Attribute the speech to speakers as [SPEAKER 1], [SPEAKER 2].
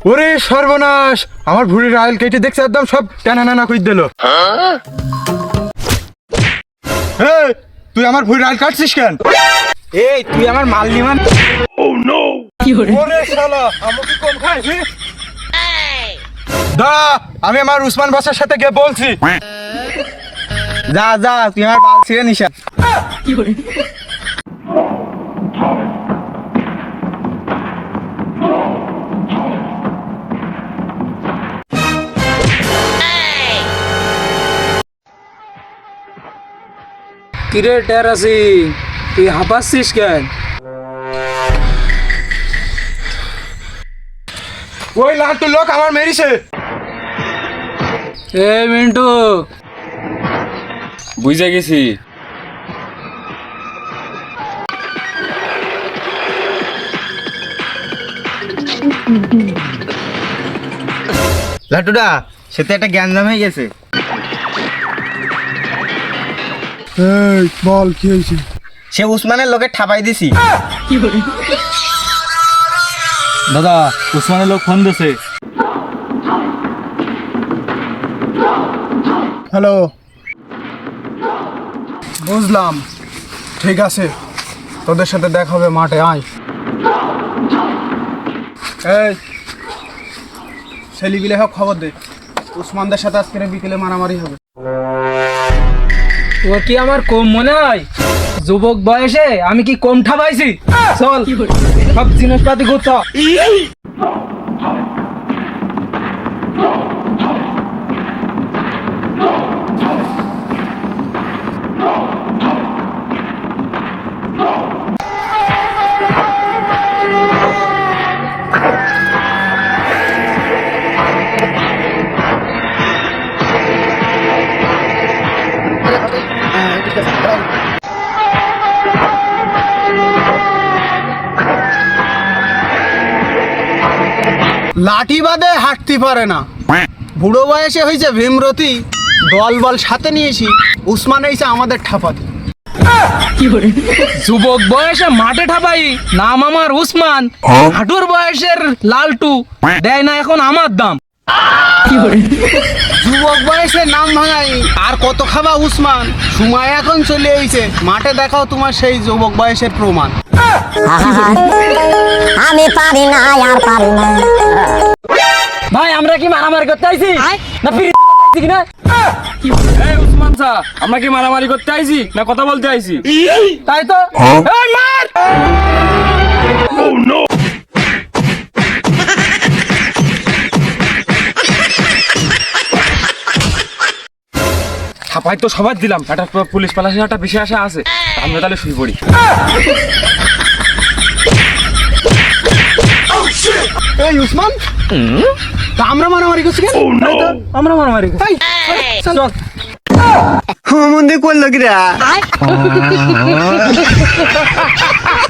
[SPEAKER 1] ওরে সর্বনাশ! আমার ভুড়ির আইল কেটে দেখছে একদম সব টানা নানা কই দিল। এই, তুই আমার ভুড়ির আইল কাটছিস কেন?
[SPEAKER 2] এই তুই আমার মাল নিমান ও নো
[SPEAKER 1] ওরে শালা আমাকে কম খাইছি? দা আমি আমার উসমান বাসার সাথে গিয়ে বলছি।
[SPEAKER 2] যা যা তুই আমার বাল ছিঁড়ে নিশা
[SPEAKER 3] কিরে টেরাসি তুই হাঁপাচ্ছিস কেন?
[SPEAKER 1] ওই লালটু লোক আমার মেরিছে।
[SPEAKER 3] এ মিন্টু।
[SPEAKER 4] বুঝে গেছি।
[SPEAKER 2] লাটুদা সে তো একটা জ্ঞানজাম হয়ে গেছে।
[SPEAKER 1] এই বল কি হয়েছে?
[SPEAKER 2] সে উসমানের লোকে ঠাপাই দিছি।
[SPEAKER 4] দাদা উসমানের লোক ফোন দিছে।
[SPEAKER 1] হ্যালো। বুঝলাম। ঠিক আছে। তোদের সাথে দেখা হবে মাঠে আয়। এই ছেলিবিলে হোক খবর দে। উসমানদের সাথে আজকে বিকেলে মারামারি হবে।
[SPEAKER 3] ও কি আমার কম মনে হয়? যুবক বয়সে আমি কি কম পাইছি চল, সব জিনিসপাতি গুছা।
[SPEAKER 1] লাঠি বাদে হাঁটতে পারে না। বুড়ো বয়সে হয়েছে ভীমরতি দল বল সাথে নিয়েছি উসমান এসে আমাদের ঠাপাতে।
[SPEAKER 3] যুবক বয়সে মাঠে ঠাপাই নাম আমার উসমান। হাঁটুর বয়সের লালটু দেয় না এখন আমার দাম।
[SPEAKER 1] যুবক বয়সে নাম ভাঙাই আর কত খাবা উসমান? সময় এখন চলে এসেছে। মাঠে দেখাও তোমার সেই যুবক বয়সের প্রমাণ।
[SPEAKER 5] আমি পারি না আর পারি না।
[SPEAKER 3] ভাই আমরা কি মারামারি করতে আইছি? না ফিরে আইছি কিনা
[SPEAKER 4] এই উসমান স্যার আমরা কি মারামারি করতে আইছি? না কথা বলতে আইছি?
[SPEAKER 3] তাই তো? এই মার!
[SPEAKER 4] ছাপাই তো সবার দিলাম। একটা পুলিশ পালাশি একটা বিষয় আসা আছে। আমরা তাহলে শুয়ে পড়ি।
[SPEAKER 1] এই উসমান তা আমরা মারামারি করছি কেন?
[SPEAKER 3] তো, আমরা মারামারি করছি। চল।
[SPEAKER 2] মন্দির করল কিরা?